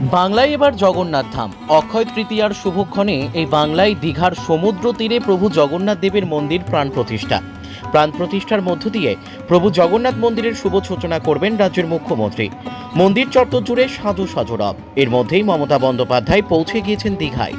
বাংলায় এবার জগন্নাথ ধাম। অক্ষয় তৃতীয়ার শুভক্ষণে এই বাংলায় দীঘার সমুদ্র তীরে প্রভু জগন্নাথ দেবের মন্দির প্রাণ প্রতিষ্ঠা। প্রাণ প্রতিষ্ঠার মধ্য দিয়ে প্রভু জগন্নাথ মন্দিরের শুভ সূচনা করবেন রাজ্যের মুখ্যমন্ত্রী। মন্দির চত্বর জুড়ে সাধু সজরব। এর মধ্যেই মমতা বন্দ্যোপাধ্যায় পৌঁছে গিয়েছেন দীঘায়।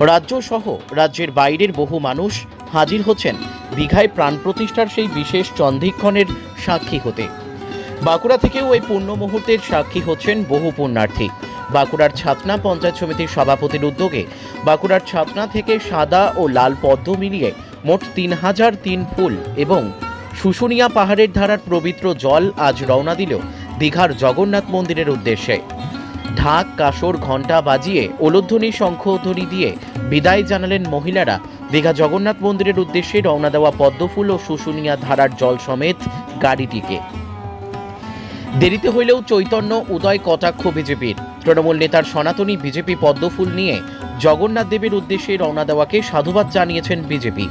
রাজ্য সহ রাজ্যের বাইরের বহু মানুষ হাজির হচ্ছেন দীঘায় প্রাণ প্রতিষ্ঠার সেই বিশেষ চন্দিক্ষণের সাক্ষী হতে। বাঁকুড়া থেকেও এই পূর্ণ মুহূর্তের সাক্ষী হচ্ছেন বহু পুণ্যার্থী। বাঁকুড়ার ছাতনা পঞ্চায়েত সমিতির সভাপতির উদ্যোগে বাঁকুড়ার ছাতনা থেকে সাদা ও লাল পদ্ম মিলিয়ে মোট তিন হাজার তিন ফুল এবং শুশুনিয়া পাহাড়ের ধারার পবিত্র জল আজ রওনা দিল দীঘার জগন্নাথ মন্দিরের উদ্দেশ্যে। ঢাক, কাসর, ঘণ্টা বাজিয়ে ওলধ্বনি, শঙ্খধ্বনি দিয়ে বিদায় জানালেন মহিলারা। দীঘা জগন্নাথ মন্দিরের উদ্দেশ্যে রওনা দেওয়া পদ্মফুল ও শুশুনিয়া ধারার জল সমেত গাড়িটিকে। দেরিতে হইলেও চৈতন্য উদয় কটাক্ষ বিজেপির। তৃণমূল নেতার সনাতনী বিজেপি পদ্মফুল নিয়ে জগন্নাথ দেবের উদ্দেশ্যে রওনা দেওয়াকে সাধুবাদ জানিয়েছেন বিজেপি।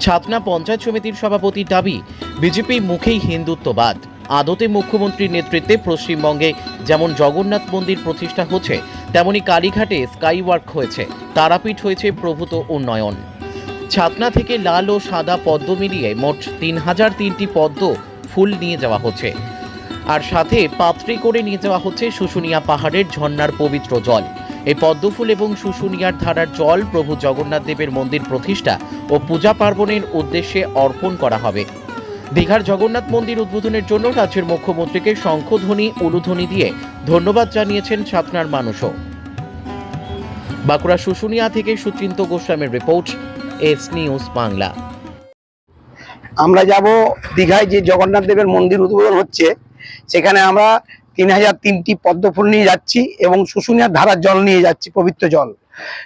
ছাতনা পঞ্চায়েত সমিতির সভাপতির দাবি, বিজেপি মুখেই হিন্দুত্ববাদ। আদতে মুখ্যমন্ত্রীর নেতৃত্বে পশ্চিমবঙ্গে যেমন জগন্নাথ মন্দির প্রতিষ্ঠা হচ্ছে, তেমনি কালীঘাটে স্কাইওয়ার্ক হয়েছে। তারাপীঠ হয়েছে প্রভূত উন্নয়ন। ছাতনা থেকে লাল ও সাদা পদ্ম মিলিয়ে মোট তিন হাজার তিনটি পদ্ম ফুল নিয়ে যাওয়া হচ্ছে। আর সাথে পাত্রে করে নিয়ে যাওয়া হচ্ছে শুশুনিয়া পাহাড়ের ঝর্ণার পবিত্র জল। এই পদ্মফুল এবং শুশুনিয়ার ধারার জল প্রভু জগন্নাথ দেবের মন্দির প্রতিষ্ঠা ও পূজা পার্বণের উদ্দেশ্যে অর্পণ করা হবে। দীঘার জগন্নাথ মন্দির উদ্বোধনের জন্য রাজ্যের মুখ্যমন্ত্রীকে শঙ্খধ্বনি, উলুধ্বনি দিয়ে ধন্যবাদ জানিয়েছেন ছাতনার মানুষও। বাঁকুড়া শুশুনিয়া থেকে সুচিন্ত গোস্বামীর রিপোর্ট, এস নিউজ বাংলা। আমরা যাব দীঘায় যে জগন্নাথ দেবের মন্দির উদ্বোধন হচ্ছে। সেখানে আমরা তিন হাজার তিনটি পদ্মফুল নিয়ে যাচ্ছি এবং শুশুনিয়ার ধারার জল নিয়ে যাচ্ছি পবিত্র জল।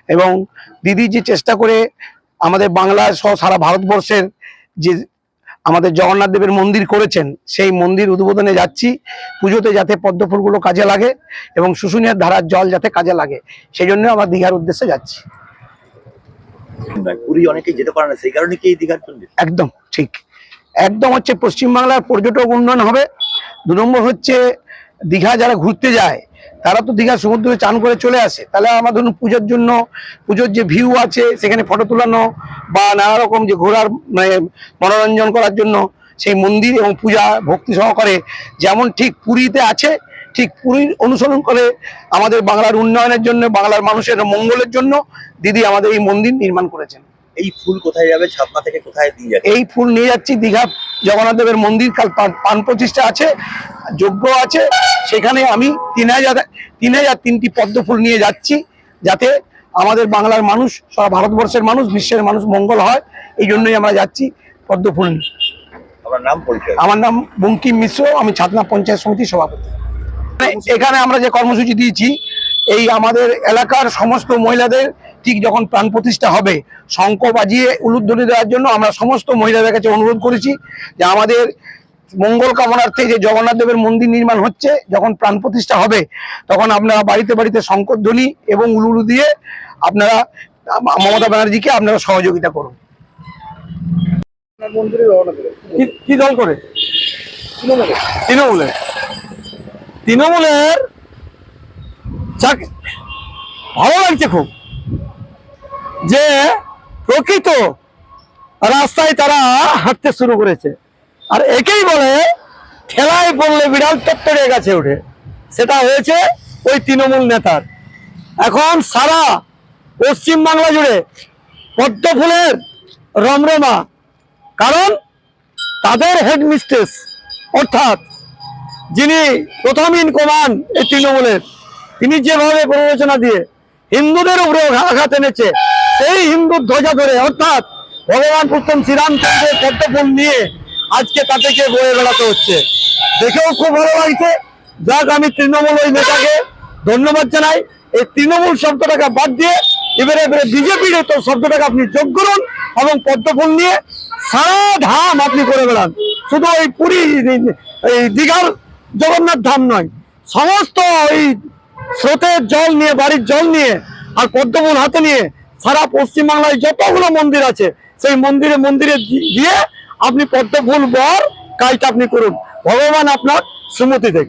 এবং দিদি যে চেষ্টা করে আমাদের বাংলা সহ সারা ভারতবর্ষের যে আমাদের জগন্নাথ দেবের মন্দির করেছেন সেই মন্দির উদ্বোধনে যাচ্ছি পুজোতে যাতে পদ্মফুলগুলো কাজে লাগে এবং শুশুনিয়ার ধারার জল যাতে কাজে লাগে সেই জন্য আমরা দীঘার উদ্দেশ্যে যাচ্ছি। পুরী অনেকেই যেতে পারে না সেই কারণে কি এই দীঘার একদম ঠিক। একদম হচ্ছে পশ্চিমবাংলার পর্যটক উন্নয়ন হবে দু নম্বর হচ্ছে দীঘা যারা ঘুরতে যায়, তারা তো দীঘা সমুদ্রে চান করে চলে আসে। তাহলে আমার ধরুন পুজোর জন্য, পুজোর যে ভিউ আছে, সেখানে ফটো তোলানো বা নানা রকম যে ঘোরার মানে মনোরঞ্জন করার জন্য সেই মন্দির এবং পূজা ভক্তি সহকারে যেমন ঠিক পুরীতে আছে, ঠিক পুরীর অনুসরণ করে আমাদের বাংলার উন্নয়নের জন্য, বাংলার মানুষের মঙ্গলের জন্য দিদি আমাদের এই মন্দির নির্মাণ করেছেন। এই ফুল কোথায় যাবে? ছাপনা থেকে কোথায় দিয়ে যাবে? এই ফুল নিয়ে যাচ্ছি দীঘা জগন্নাথ দেবের মন্দির কাল পান- প্রতিষ্ঠা আছে যজ্ঞ আছে সেখানে আমি তিন হাজার তিন হাজার তিনটি পদ্ম ফুল নিয়ে যাচ্ছি যাতে আমাদের বাংলার মানুষ সারা ভারতবর্ষের মানুষ বিশ্বের মানুষ মঙ্গল হয় এই জন্যই আমরা যাচ্ছি পদ্ম ফুল নিয়ে। আমার নাম আমার নাম বঙ্কিম মিশ্র আমি ছাতনা পঞ্চায়েত সমিতির সভাপতি। এখানে আমরা যে কর্মসূচি দিয়েছি এই আমাদের এলাকার সমস্ত মহিলাদের ঠিক যখন প্রাণ প্রতিষ্ঠা হবে, শঙ্খ বাজিয়ে উলুধ্বনি দেওয়ার জন্য আমরা সমস্ত মহিলাদের কাছে অনুরোধ করেছি যে আমাদের মঙ্গল কামনার্থে যে জগন্নাথ দেবের মন্দির নির্মাণ হচ্ছে, যখন প্রাণ প্রতিষ্ঠা হবে, তখন আপনারা বাড়িতে বাড়িতে শঙ্করধ্বনি এবং উলুলু দিয়ে আপনারা, মমতা ব্যানার্জিকে আপনারা সহযোগিতা করুন। কি- দল করে? তৃণমূলের? তৃণমূলের চাক- ভালো লাগছে খুব যে প্রকৃত রাস্তায় তারা হাঁটতে শুরু করেছে। আর একেই বলে, ঠেলায় পড়লে বিড়াল টপ্পরে গেছে ওঠে। সেটা হয়েছে ওই তৃণমূল নেতার। এখন সারা পশ্চিম বাংলা জুড়ে পদ্ম ফুলের রমরমা। কারণ তাদের হেডমিস্ট্রেস অর্থাৎ যিনি প্রথম ইন কমান এই তৃণমূলের তিনি যেভাবে প্ররোচনা দিয়ে হিন্দুদের উপরে আঘাত এনেছে, সেই হিন্দুর ধ্বজা ধরে, অর্থাৎ ভগবান প্রথম শ্রীরামচন্দ্রের পদ্মফুল নিয়ে আজকে তাদেরকে বয়ে বেড়াতে হচ্ছে। দেখেও খুব ভালো লাগছে। যাক, আমি তৃণমূল ওই নেতাকে ধন্যবাদ জানাই। এই তৃণমূল শব্দটাকে বাদ দিয়ে এবারে এবারে বিজেপির তো শব্দটাকে আপনি যোগ করুন এবং পদ্মফুল নিয়ে সারা ধাম আপনি করে বেড়ান। শুধু ওই পুরী, এই দীঘার জগন্নাথ ধাম নয়, সমস্ত ওই স্রোতের জল নিয়ে, বাড়ির জল নিয়ে আর পদ্মফুল হাতে নিয়ে সারা পশ্চিমবাংলায় যতগুলো মন্দির আছে, সেই মন্দিরে মন্দিরে গিয়ে আপনি পদ্মফুল বর কাজটা আপনি করুন। ভগবান আপনার সুমতি দেখ।